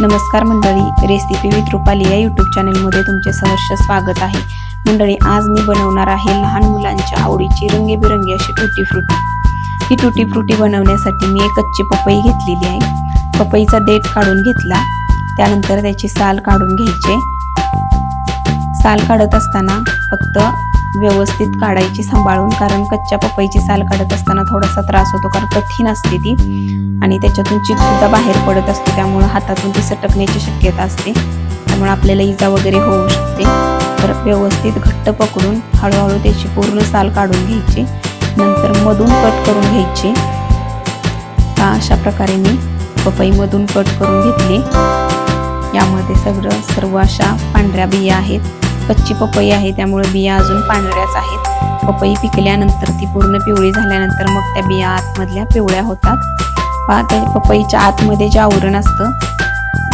नमस्कार मंडळी recipe with Rupali या यूट्यूब चॅनलमध्ये तुमचे सहर्ष स्वागत आहे. मंडळी आज मी बनवणार आहे लहान मुलांच्या आवडीची रंगीबेरंगी अशी टुटी फ्रुटी. ही टुटी फ्रुटी बनवण्यासाठी मी एक कच्ची पपई घेतलेली आहे. पपईचा देठ काढून घेतला. त्यानंतर त्याची साल काढून घ्यायचे. साल काढत असताना फक्त व्यवस्थित काढायची सांभाळून कारण कच्च्या पपईची साल काढत असताना थोडासा त्रास होतो कारण कठीण असते ती. आणि त्याच्यातून चीक सुद्धा बाहेर पडत असते त्यामुळं हातातून ती सटकण्याची शक्यता असते. त्यामुळे आपल्याला इजा वगैरे होऊ शकते. तर व्यवस्थित घट्ट पकडून हळूहळू त्याची पूर्ण साल काढून घ्यायची. नंतर मधून कट करून घ्यायची. का अशा प्रकारे मी पपईमधून कट करून घेतली. यामध्ये सगळं सर्व अशा पांढऱ्या बिया आहेत. कच्ची पपई आहे त्यामुळे बिया अजून पांढऱ्याच आहेत. पपई पिकल्यानंतर ती पूर्ण पिवळी झाल्यानंतर मग त्या बिया आतमधल्या पिवळ्या होतात. पहा पपईच्या आतमध्ये जे आवरण असतं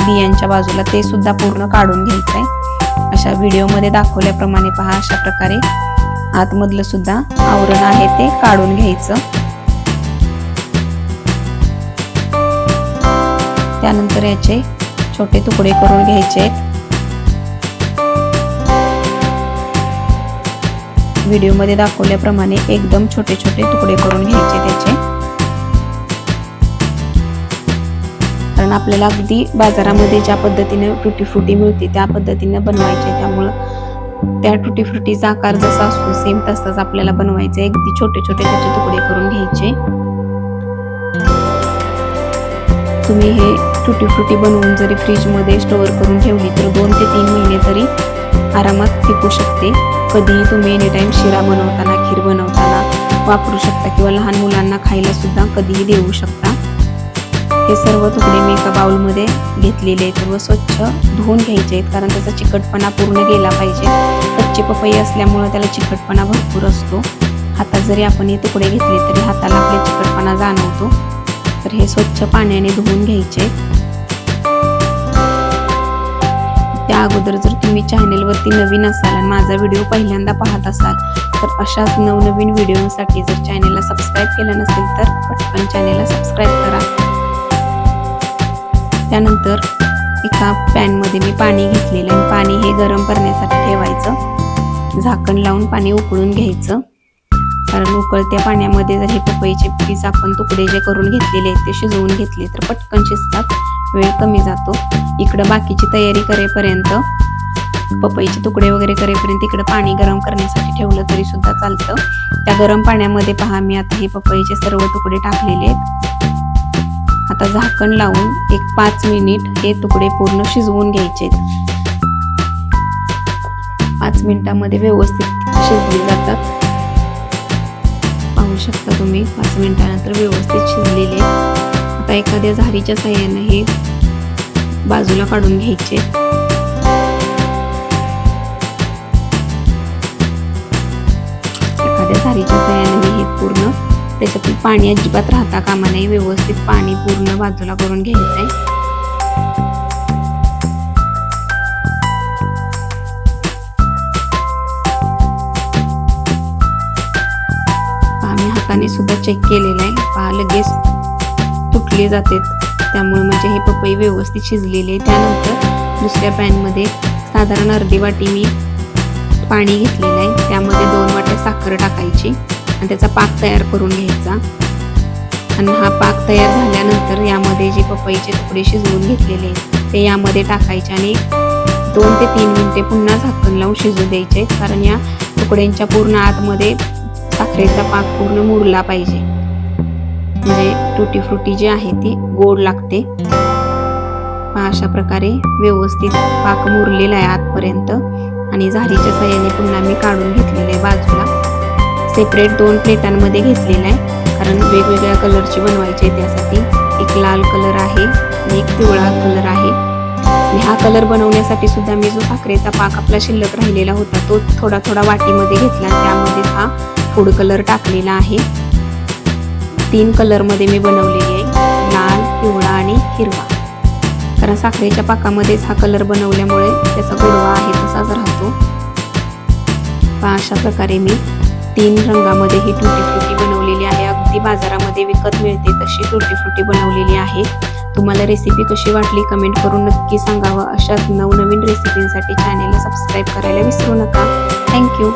बियांच्या बाजूला ते सुद्धा पूर्ण काढून घ्यायचं आहे अशा व्हिडिओमध्ये दाखवल्याप्रमाणे पहा अशा प्रकारे आतमधलं सुद्धा आवरण आहे ते काढून घ्यायचं. त्यानंतर याचे छोटे तुकडे करून घ्यायचे आहेत. व्हिडिओमध्ये दाखवल्याप्रमाणे एकदम छोटे छोटे तुकडे करून घ्यायचे त्याचे. कारण आपल्याला अगदी बाजारामध्ये ज्या पद्धतीने टुटी फ्रुटी मिळते त्या पद्धतीने बनवायचे. त्यामुळं त्या टुटी फ्रुटीचा आकार जसा असतो सेम तसाच आपल्याला बनवायचे. अगदी छोटे छोटे त्याचे तुकडे करून घ्यायचे. तुम्ही हे टुटी फ्रुटी बनवून जरी फ्रीजमध्ये स्टोअर करून ठेवली तर दोन ते तीन महिने तरी आरामात टिकू शकते. कधीही तुम्ही एनी टाईम शिरा बनवताना खीर बनवताना वापरू शकता किंवा लहान मुलांना खायला सुद्धा कधीही देऊ शकता. हे सर्व तुकडे मी एका बाउलमध्ये घेतलेले आहेत व स्वच्छ धुवून घ्यायचे आहेत कारण त्याचा चिकटपणा पूर्ण गेला पाहिजे. कच्ची पपई असल्यामुळं त्याला चिकटपणा भरपूर असतो. हातात जरी आपण हे तुकडे घेतले तरी हाताला आपल्या चिकटपणा जाणवतो. तर हे स्वच्छ पाण्याने धुवून घ्यायचे त्या अगोदर जर तुम्ही चॅनेलवरती नवीन असाल आणि माझा व्हिडिओ पहिल्यांदा पाहत असाल तर अशाच नवनवीन व्हिडिओसाठी जर चॅनेलला सबस्क्राईब केलं नसेल तर पटकन चॅनेलला सबस्क्राईब करा. त्यानंतर एका पॅनमध्ये मी पाणी घेतलेलं आणि पाणी हे गरम करण्यासाठी ठेवायचं. झाकण लावून पाणी उकळून घ्यायचं. कारण उकळत्या पाण्यामध्ये जर हे पपईचे पीस आपण तुकडे जे करून घेतलेले आहेत ते शिजवून घेतले तर पटकन शिजतात. वेळ कमी जातो. इकडं बाकीची तयारी करेपर्यंत पपईचे तुकडे वगैरे करेपर्यंत इकडं पाणी गरम करण्यासाठी ठेवलं तरी सुद्धा चालतं. त्या गरम पाण्यामध्ये पहा मी आता हे पपईचे सर्व तुकडे टाकलेले आहेत. आता झाकण लावून एक पाच मिनिट हे तुकडे पूर्ण शिजवून घ्यायचे पाच मिनिटामध्ये व्यवस्थित शिजले जातात. पाहू शकता तुम्ही पाच मिनिटानंतर व्यवस्थित शिजलेले आता एखाद्या झारीच्या साह्याने हे बाजूला काढून घ्यायचे खारीच्या झारीच्या हे पूर्ण त्याच्यातील पाणी अजिबात राहता कामा नाही व्यवस्थित पाणी पूर्ण बाजूला करून घ्यायचंय. आम्ही हाताने सुद्धा चेक केलेला आहे. पहा लगेच तुटले जाते त्यामुळे म्हणजे हे पपई व्यवस्थित शिजलेले त्यानंतर दुसऱ्या पॅनमध्ये साधारण अर्धी वाटी मी पाणी घेतलेलं आहे. त्यामध्ये दोन वाट्या साखर टाकायची आणि त्याचा पाक तयार करून घ्यायचा. आणि हा पाक तयार झाल्यानंतर यामध्ये जे पपईचे तुकडे शिजवून घेतलेले ते यामध्ये टाकायचे आणि दोन ते तीन मिनटे पुन्हा झाकण लावून शिजू द्यायचे कारण या तुकड्यांच्या पूर्ण आतमध्ये साखरेचा पाक पूर्ण मुरला पाहिजे. म्हणजे टुटी फ्रुटी जी आहे ती गोड लागते. अशा प्रकारे व्यवस्थित पाक मुरलेला आहे आतपर्यंत. आणि झारीच्या साह्याने पुन्हा मी काढून घेतलेलं आहे बाजूला. सेपरेट दोन प्लेटांमध्ये घेतलेलं आहे कारण वेगवेगळ्या कलरची बनवायची आहे त्यासाठी. एक लाल कलर आहे आणि एक पिवळा कलर आहे. आणि हा कलर बनवण्यासाठी सुद्धा मी जो साखरेचा पाक आपला शिल्लक राहिलेला होता तो थोडा थोडा वाटीमध्ये घेतला. त्यामध्ये हा फूड कलर टाकलेला आहे. तीन कलरमध्ये मी बनवलेली आहे लाल पिवळा आणि हिरवा. कारण साखरेच्या पाकामध्येच हा कलर बनवल्यामुळे त्याचा गोड अशा प्रकारे मी तीन रंगामध्ये ही टुटी फ्रुटी बनवलेली आहे. अगदी बाजारामध्ये विकत मिळते तशी टुटी फ्रुटी बनवलेली आहे. तुम्हाला रेसिपी कशी वाटली कमेंट करून नक्की सांगावं. अशाच नवनवीन रेसिपींसाठी चॅनेलला सबस्क्राईब करायला विसरू नका. थँक्यू